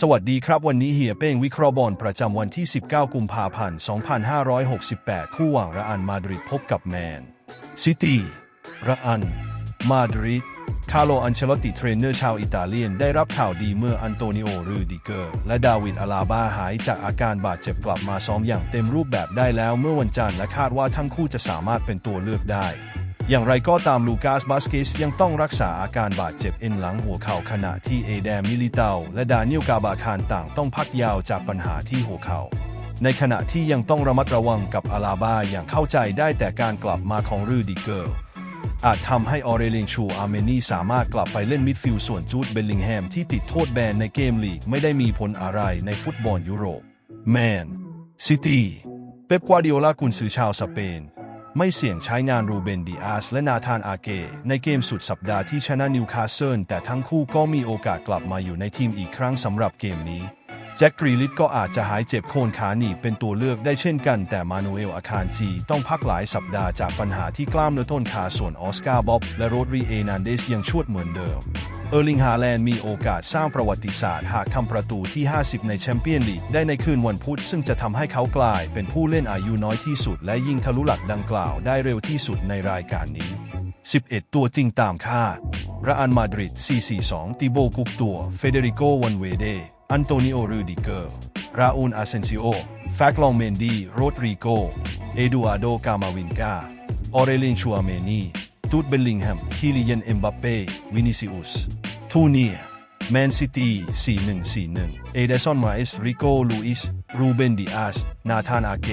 สวัสดีครับ วันนี้เฮียเป้งวิเคราะห์บอลประจำวันที่ 19 กุมภาพันธ์ 2568 คู่หว่างระอันมาดริดพบกับแมนซิตี้ระอัน มาดริด คาร์โลอันเชลตติเทรนเนอร์ชาวอิตาเลียน ได้รับข่าวดีเมื่ออันโตนิโอรูดิเกอร์ และดาวิดอาลาบาหายจากอาการบาดเจ็บกลับมาซ้อมอย่างเต็มรูปแบบได้แล้วเมื่อวันจันทร์และคาดว่าทั้งคู่จะสามารถเป็นตัวเลือกได้ อย่างไรก็ตามลูกาสบาสเกสยังต้องรักษาอาการบาดเจ็บเอ็นหลังหัวเข่าขณะที่เอแดมิลิเตาและดานิลกาบาคานต่างต้องพักยาวจากปัญหาที่หัวเข่าในขณะที่ยังต้องระมัดระวังกับอาลาบาอย่างเข้าใจได้แต่การกลับมาของรูดิเกอร์อาจทำให้ออเรเลนชูอาร์เมนีสามารถกลับไปเล่นมิดฟิลด์ส่วนจูดเบลลิงแฮมที่ติดโทษแบนในเกมลีกไม่ได้มีผลอะไรในฟุตบอลยุโรปแมนซิตี้เป๊ปกวาดิโอลากุนซือชาวสเปน ไม่เสี่ยงใช้งานรูเบนดิอาสและนาธานอาเก ในเกมสุดสัปดาห์ที่ชนะนิวคาสเซิลแต่ทั้งคู่ก็มีโอกาสกลับมาอยู่ในทีมอีกครั้งสำหรับเกมนี้แจ็คกรีลิตก็อาจจะหายเจ็บโคนขาหนีเป็นตัวเลือกได้เช่นกัน แต่มานูเอลอาคารจีต้องพักหลายสัปดาห์จากปัญหาที่กล้ามเนื้อต้นขาส่วนออสการ์บ๊อบและโรดรีเอนานเดสยังชวดเหมือนเดิม ออร์ลิงฮาแลนด์มีโอกาสสร้างประวัติศาสตร์หากทำประตูที่ 50 ในแชมเปี้ยนลีกได้ในคืนวันพุธซึ่งจะทำให้เขากลายเป็นผู้เล่นอายุน้อยที่สุด และยิงทะลุหลักดังกล่าวได้เร็วที่สุดในรายการนี้ 11 ตัวจริงตามคาดระอันมาดริด 442 ติโบกุปตัวเฟเดริโกวันเวเดอันโตนิโอรูดิเกอร์ ราอูนอาเซนซิโอ แฟกลองเมนดี โรดริโก เอดูอาโด กามาวินกา ออเรลินชัวเมนี ตูดเบลลิงแฮม คิลิยันเอ็มบัปเป้ วินิซิอุส ทูเนียแมนซิตี้4141 เอเดซอนมาเอสริโกลูอิส รูเบนดิอาส นาธานอาเก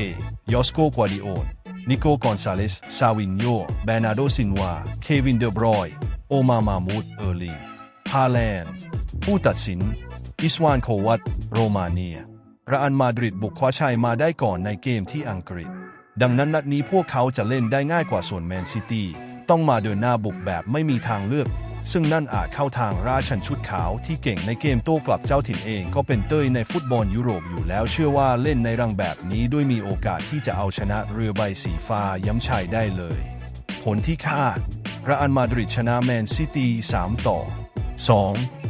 ยอสโกกวาดิโอนนิโกกอนซาเลส ซาวินโยแบนาโดซินวา เควินเดอบรอย โอมามามูด เออร์ลิงฮาแลนด์ ผู้ตัดสิน อิสวานโควัต โรมาเนียระอันมาดริดบุกคว้าชัยมาได้ก่อนในเกมที่อังกฤษ ดังนั้นนัดนี้พวกเขาจะเล่นได้ง่ายกว่าส่วนแมนซิตี้ ต้องมาเดินหน้าบุกแบบไม่มีทางเลือก ซึ่งนั่นอาจเข้าทางราชันชุดขาวที่เก่งในเกมโต้กลับเจ้าถิ่นเองก็เป็นเต้ยในฟุตบอลยุโรปอยู่แล้วเชื่อว่าเล่นในรังแบบนี้ด้วยมีโอกาสที่จะเอาชนะเรือใบสีฟ้าย้ำชัยได้เลย ผลที่คาดระอันมาดริดชนะแมนซิตี้3ต่อ 2